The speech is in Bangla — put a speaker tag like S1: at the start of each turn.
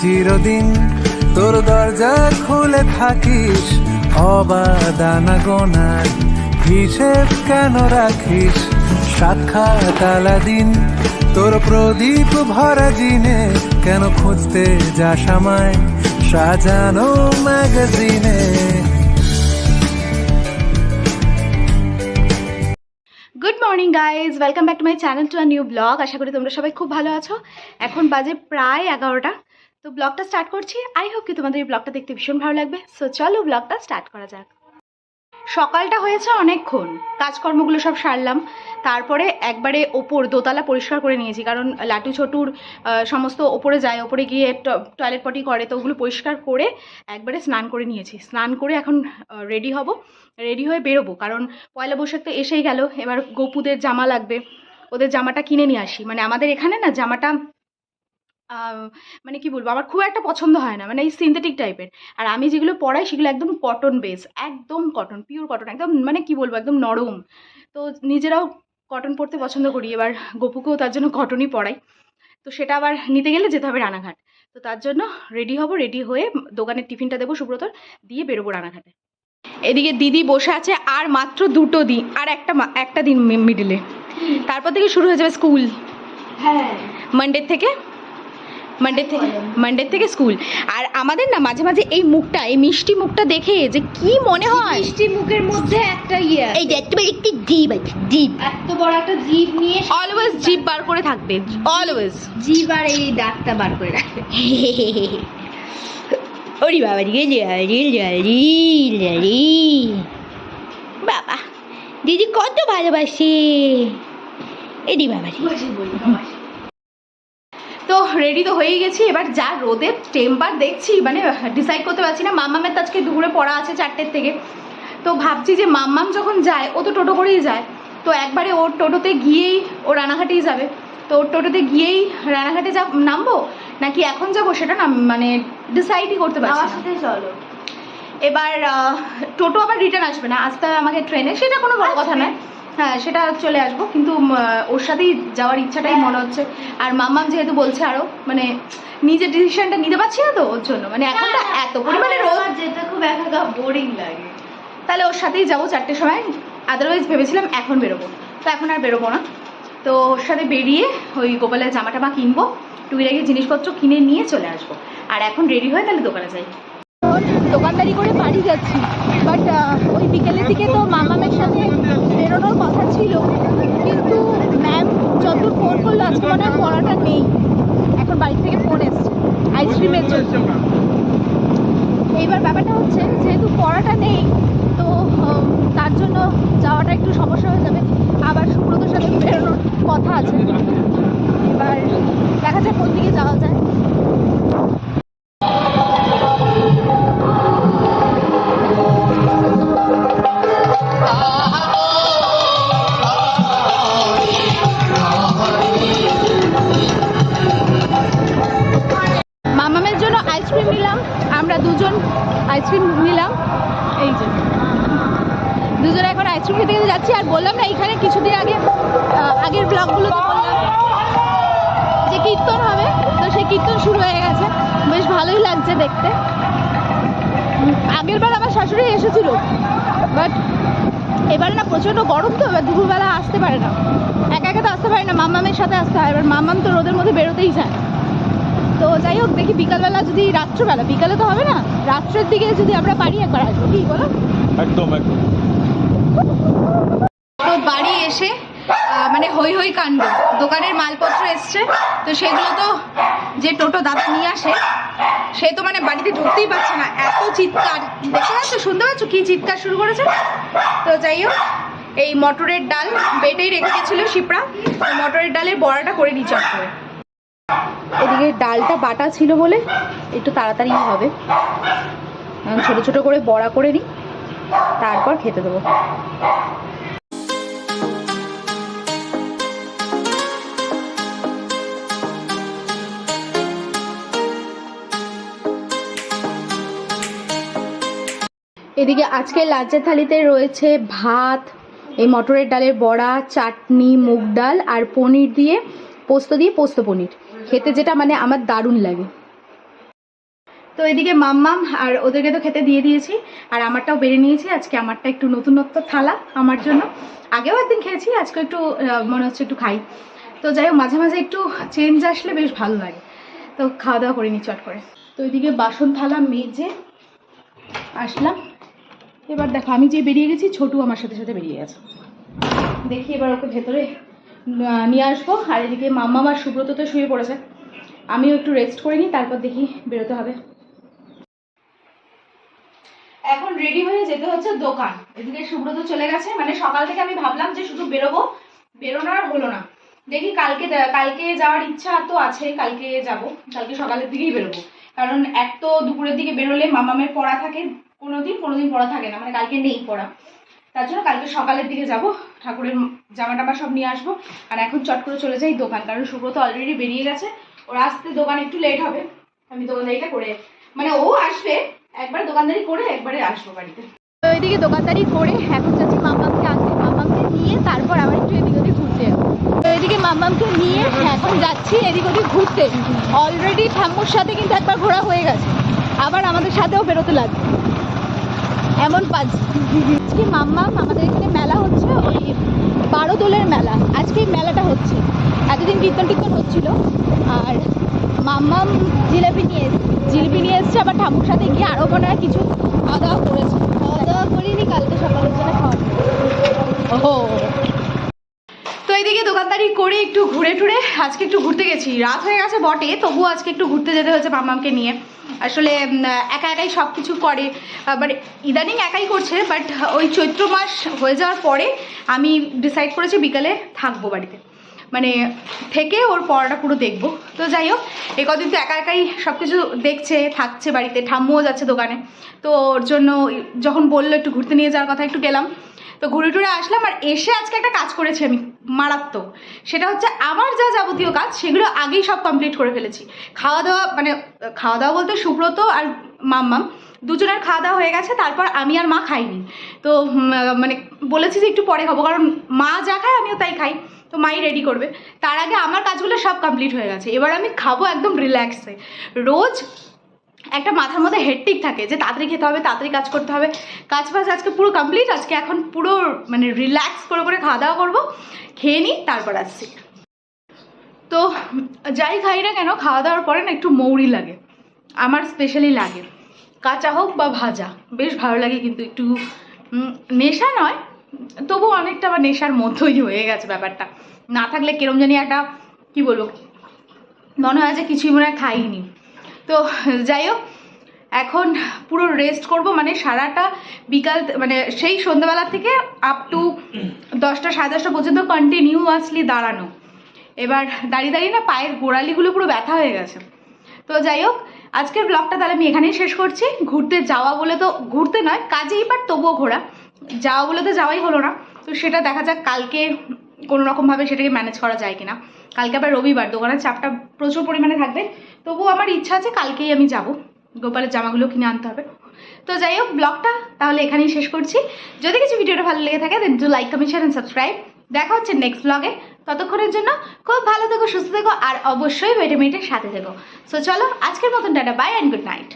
S1: চিরদিন তোর দরজা খুলে থাকিস অবাদানা গোনার হিসেব কেন রাখিস? সাক্ষাৎ দিন তোর প্রদীপ ভরা জিনে কেন খুঁজতে যাস আমায়? সাজানো ম্যাগাজিনে।
S2: Good morning guys welcome back to my channel to a new blog আশা করি তোমরা সবাই খুব ভালো আছো। এখন বাজে প্রায় এগারোটা। তো ব্লগটা স্টার্ট করছি। আই হোপ কি তোমাদের এই ব্লগটা দেখতে ভীষণ ভালো লাগবে। সো চলো ব্লগটা স্টার্ট করা যাক। সকালটা হয়েছে অনেকক্ষণ। কাজকর্মগুলো সব সারলাম। তারপরে একবারে ওপর দোতলা পরিষ্কার করে নিয়েছি। কারণ লাটু ছোটুর সমস্ত ওপরে যায়, ওপরে গিয়ে টয়লেট পটি করে, তো ওগুলো পরিষ্কার করে একবারে স্নান করে নিয়েছি। স্নান করে এখন রেডি হব। রেডি হয়ে বেরোবো। কারণ পয়লা বৈশাখ তো এসেই গেল। এবার গোপুদের জামা লাগবে। ওদের জামাটা কিনে নিয়ে আসি। মানে আমাদের এখানে না জামাটা মানে কি বলব? আমার খুব একটা পছন্দ হয় না মানে এই সিনথেটিক টাইপের আর আমি যেগুলো পড়াই সেগুলো একদম কটন বেস একদম কটন পিওর কটন একদম মানে কি বলব একদম নরম। তো নিজেরাও কটন পরতে পছন্দ করি এবার গপুকেও তার জন্য কটনই পড়াই। তো সেটা আবার নিতে গেলে যেতে হবে রানাঘাট। তো তার জন্য রেডি হব রেডি হয়ে দোকানের টিফিনটা দেবো সুব্রতর দিয়ে বেরোবো রানাঘাটে। এদিকে দিদি বসে আছে আর মাত্র দুটো দিন আর একটা একটা দিন মিডিলে তারপর থেকে শুরু হয়ে যাবে স্কুল
S3: হ্যাঁ।
S2: মানডে থেকে? মানডে থেকে মানডে থেকে স্কুল আর আমাদের না মাঝে মাঝে এই মুখটা এই মিষ্টি মুখটা দেখে যে কি মনে হয়?
S3: মিষ্টি মুখের মধ্যে একটা ইয়ে।
S2: এই দেখতে পাই একটি জিভ আছে জিভ
S3: এত বড় একটা জিভ নিয়ে
S2: অলওয়েজ জিভ বার করে থাকবে অলওয়েজ
S3: জিভ আর এই দাঁতটা বার করে রাখবে
S2: ওরে বাবা রে লারি লারি লারি বাবা দিদি কত ভালোবাসে। এদি বাবা রে। রেডি তো হয়েই গেছি এবার যা রোদের টেম্পার দেখছি মানে ডিসাইড করতে পারছি না। মাম্মামের তো আজকে দুপুরে পড়া আছে চারটের থেকে। তো ভাবছি যে মাম্মাম যখন যায় ও তো টোটো করেই যায়। তো একবারে ওর টোটোতে গিয়েই ও রানাঘাটেই যাবে। তো ওর টোটোতে গিয়েই রানাঘাটে যা নামবো? নাকি এখন যাব সেটা না মানে ডিসাইডই করতে পারছি
S3: আমার। সাথে চলো।
S2: এবার টোটো আবার রিটার্ন আসবে না? আসতে হবে আমাকে ট্রেনে সেটা কোনো বড় কথা নয়। হ্যাঁ সেটা চলে আসব কিন্তু ওর সাথেই যাওয়ার ইচ্ছাটাই মনে হচ্ছে। আর মাম্মাম যেহেতু বলছে আরও মানে নিজের ডিসিশনটা নিতে পারছি না তো ওর জন্য মানে এখন তো এত পরিমাণে
S3: আমার যেতে খুব একা বোরিং লাগে।
S2: তাহলে ওর সাথেই যাব চারটের সময়। আদারওয়াইজ ভেবেছিলাম এখন বেরোবো। তো এখন আর বেরোবো না। তো ওর সাথে বেরিয়ে ওই গোপালের জামা টামা কিনবো টুকিটাকি জিনিসপত্র কিনে নিয়ে চলে আসব। আর এখন রেডি হয়ে তাহলে দোকানে যাই। দোকানদারি করে বাড়ি যাচ্ছি। বাট ওই বিকেলের দিকে তো মামামের সাথে বেরোনোর কথা ছিল। কিন্তু ম্যাম যত ফোন করল, আজকে মনে হয় পড়াটা নেই। এখন বাড়ি থেকে ফোন এসছে আইসক্রিমের জন্য। এইবার ব্যাপারটা হচ্ছে, যেহেতু পড়াটা নেই, তো তার জন্য যাওয়াটা একটু সমস্যা হয়ে যাবে। আবার সুব্রতর সাথে বেরোনোর কথা আছে। এবার দেখা যাক কোন দিকে যাওয়া যায়। আইসক্রিম খেতে খেতে যাচ্ছি, আর বললাম না, এখানে কিছুদিন আগে আগের ব্লগগুলো তো বললাম যে কীর্তন হবে। তো সেই কীর্তন শুরু হয়ে গেছে। বেশ ভালোই লাগছে দেখতে। আগের বার আমার শাশুড়ি এসেছিল বাট এবারে না প্রচণ্ড গরম তো, এবার দুপুরবেলা আসতে পারে না। একা একা তো আসতে পারে না মামামের সাথে আসতে হয়, এবার মাম্মাম তো রোদের মধ্যে বেরোতেই না। তো যাই হোক, দেখি বিকালবেলা যদি, রাত্রবেলা, বিকালে তো হবে না, রাত্রের দিকে যদি আমরা পারি একবার আসব। কি বলো?
S4: একদম একদম।
S2: বাড়ি এসে মানে হই হই কাণ্ড। দোকানের মালপত্র এসছে, তো সেগুলো তো যে টোটো দাদা নিয়ে আসে, সে তো মানে বাড়িতে ঢুকতেই পারছে না। এত চিৎকার। দেখতে পাচ্ছ শুনতে পাচ্ছ কি চিৎকার শুরু করেছে? তো যাই হোক, এই মটরের ডাল বেটেই রেখে গেছিল শিপরা। মটরের ডালের বড়াটা করে নিই করে। এদিকে ডালটা বাটা ছিল বলে একটু তাড়াতাড়ি হবে। ছোট ছোট করে বড়া করে নিই। তারপর খেতে দেবো। এদিকে আজকে লাঞ্চের থালিতে রয়েছে ভাত, এই মটরের ডালের বড়া, চাটনি, মুগ ডাল আর পনির দিয়ে পোস্ত দিয়ে পোস্ত পনির। খেতে যেটা মানে আমার দারুণ লাগে। তো এদিকে মাম্মাম আর ওদেরকে তো খেতে দিয়ে দিয়েছি, আর আমারটাও বেড়ে নিয়েছি। আজকে আমারটা একটু নতুনত্ব থালা আমার জন্য। আগেও একদিন খেয়েছি, আজকে একটু মনে হচ্ছে একটু খাই। তো যাই হোক, মাঝে মাঝে একটু চেঞ্জ আসলে বেশ ভালো লাগে। তো খাওয়া দাওয়া করে নি, চট করে। তো এদিকে বাসন থালা মেজে আসলাম। এবার দেখো, আমি যে বেরিয়ে গেছি, ছোটু আমার সাথে সাথে বেরিয়ে গেছে। দেখি এবার ওকে ভেতরে নিয়ে আসব। আর এদিকে মাম্মা আর সুব্রত তো শুয়ে পড়েছে। আমিও একটু রেস্ট করে নিই তারপর দেখি বেরোতে হবে। এখন রেডি হয়ে যেতে হচ্ছে দোকান। এদিকে সুব্রত চলে গেছে। মানে সকাল থেকে আমি ভাবলাম যে শুধু বেরোবো। বেরোনো আর হলো না। দেখি কালকে কালকে যাওয়ার ইচ্ছা তো আছে, কালকে যাব। কালকে সকালের দিকেই বেরোবো। কারণ এক তো দুপুরের দিকে বেরোলে মামামের পড়া থাকে কোনোদিন কোনোদিন পড়া থাকে না। মানে কালকে নেই পড়া। তার জন্য কালকে সকালের দিকে যাব। ঠাকুরের জামা টামা সব নিয়ে আসব। আর এখন চট করে চলে যাই দোকান। কারণ সুব্রত অলরেডি বেরিয়ে গেছে। ওর আসতে দোকান একটু লেট হবে। আমি দোকানদারিটা করে মানে ও আসবে। একবার দোকানদারি করে একবারে আসব বাড়িতে। তো ওইদিকে দোকানদারি করে এখন যাচ্ছি মামামকে আনতে। মামামকে নিয়ে তারপর আবার একটু এদিক ওদিক ঘুরতে তো এদিকে মামামকে নিয়ে এখন যাচ্ছি এদিক ওদিক ঘুরতে। অলরেডি ঠাম্মুর সাথে কিন্তু একবার ঘোরা হয়ে গেছে। আবার আমাদের সাথেও বেরোতে লাগবে। এমন পাঁচ আজকে মাম্মাম আমাদের এখানে মেলা হচ্ছে, ওই বারো দোলের মেলা। আজকে এই মেলাটা হচ্ছে। এতদিন কীর্তন টীর্তন হচ্ছিল আর মাম্মাম জিলেপি নিয়ে এসছে জিলেপি নিয়ে এসছে আবার ঠাকুর সাথে গিয়ে আরও মনে হয় কিছু খাওয়া দাওয়া করেছে। খাওয়া দাওয়া করিনি, কালকে সকালের জন্য খাওয়া ও তো এইদিকে দোকানদারি করে একটু ঘুরে টুরে, আজকে একটু ঘুরতে গেছি। রাত হয়ে গেছে বটে, তবুও আজকে একটু ঘুরতে যেতে হয়েছে মামাকে নিয়ে। আসলে একা একাই সব কিছু করে বাট ইদানিং একাই করছে বাট ওই চৈত্র মাস হয়ে যাওয়ার পরে আমি ডিসাইড করেছি বিকালে থাকব বাড়িতে। মানে থেকে ওর পড়াটা পুরো দেখব। তো যাই হোক, এ কদিন তো একা একাই সব কিছু দেখছে, থাকছে বাড়িতে, ঠাম্মুও যাচ্ছে দোকানে। তো ওর জন্য যখন বলল একটু ঘুরতে নিয়ে যাওয়ার কথা, একটু গেলাম। তো ঘুরে টুরে আসলাম আর এসে আজকে একটা কাজ করেছি আমি, মারাত্মক। সেটা হচ্ছে আমার যা যাবতীয় কাজ, সেগুলো আগেই সব কমপ্লিট করে ফেলেছি। খাওয়া দাওয়া মানে খাওয়া দাওয়া বলতে সুব্রত আর মাম্মাম দুজনের খাওয়া দাওয়া হয়ে গেছে, তারপর আমি আর মা খাইনি। তো মানে বলেছি যে একটু পরে খাব, কারণ মা যা খায় আমিও তাই খাই, তো মাই রেডি করবে। তার আগে আমার কাজগুলো সব কমপ্লিট হয়ে গেছে। এবার আমি খাব একদম রিল্যাক্সে রোজ একটা মাথার মধ্যে হেডটিক থাকে যে তাড়াতাড়ি খেতে হবে, তাড়াতাড়ি কাজ করতে হবে। কাজ ফাজ আজকে পুরো কমপ্লিট আজকে এখন পুরো মানে রিল্যাক্স করে করে খাওয়া দাওয়া করব। খেয়ে নিই তারপর আসছি। তো যাই খাই না কেন, খাওয়া দাওয়ার পরে না একটু মৌরি লাগে। আমার স্পেশালি লাগে। কাঁচা হোক বা ভাজা, বেশ ভালো লাগে কিন্তু একটু নেশা নয়, তবু অনেকটা আবার নেশার মধ্যই হয়ে গেছে ব্যাপারটা। না থাকলে কেরম জানি একটা, কী বলব, মনে হয় যে কিছুই মনে হয় খাইনি। তো যাই হোক, এখন পুরো রেস্ট করব মানে সারাটা বিকাল মানে সেই সন্ধ্যাবেলা থেকে আপ টু দশটা, সাড়ে দশটা পর্যন্ত কন্টিনিউয়াসলি দাঁড়ানো। এবার দাঁড়িয়ে দাঁড়িয়ে না পায়ের গোড়ালিগুলো পুরো ব্যথা হয়ে গেছে। তো যাই হোক, আজকের ব্লগটা তাহলে আমি এখানেই শেষ করছি। ঘুরতে যাওয়া বলে তো, ঘুরতে নয়, কাজেই বাট তবুও ঘোরা। যাওয়া বলে তো যাওয়াই হলো না। তো সেটা দেখা যাক, কালকে কোনো রকমভাবে সেটাকে ম্যানেজ করা যায় কিনা। কালকে আবার রবিবার, দোকানের চাপটা প্রচুর পরিমাণে থাকবে। তবুও আমার ইচ্ছা আছে কালকেই আমি যাব। গোপালের জামাগুলো কিনে আনতে হবে। তো যাই হোক, ব্লগটা তাহলে এখানেই শেষ করছি। যদি কিছু ভিডিওটা ভালো লেগে থাকে then do like comment share subscribe দেখা হচ্ছে নেক্সট ব্লগে ততক্ষণের জন্য খুব ভালো থেকো, সুস্থ থেকো, আর অবশ্যই মেটে ভিটামিনের সাথে থেকো। সো চলো, আজকের মতন, tata bye and good night